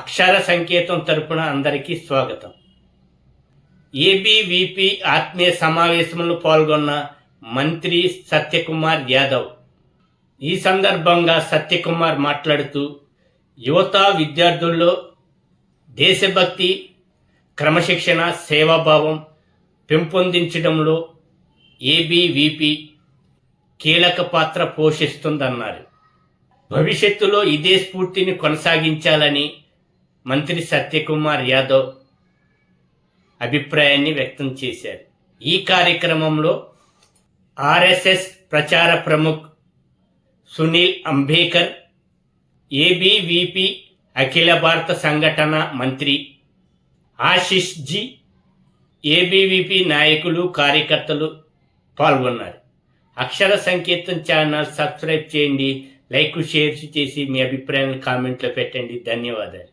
అక్షర సంకేతం తరపున అందరికీ స్వాగతం. ఏబీవీపీ ఆత్మీయ సమావేశంలో పాల్గొన్న మంత్రి సత్యకుమార్ యాదవ్. ఈ సందర్భంగా సత్యకుమార్ మాట్లాడుతూ యువత విద్యార్థుల్లో దేశభక్తి క్రమశిక్షణ సేవాభావం పెంపొందించడంలో ఏబీవీపీ కీలక పాత్ర పోషిస్తుందన్నారు. భవిష్యత్తులో ఇదే స్ఫూర్తిని కొనసాగించాలని మంత్రి సత్యకుమార్ యాదవ్ అభిప్రాయాన్ని వ్యక్తం చేశారు. ఈ కార్యక్రమంలో ఆర్ఎస్ఎస్ ప్రచార ప్రముఖ్ సునీల్ అంబేకర్ ఏబీవీపీ అఖిల భారత సంఘటన మంత్రి ఆశిష్ జీ ఏబీవీపీ నాయకులు కార్యకర్తలు పాల్గొన్నారు. అక్షర సంకేతం ఛానల్ సబ్స్క్రైబ్ చేయండి లైక్ షేర్ చేసి మీ అభిప్రాయాలను కామెంట్లో పెట్టండి. ధన్యవాదాలు.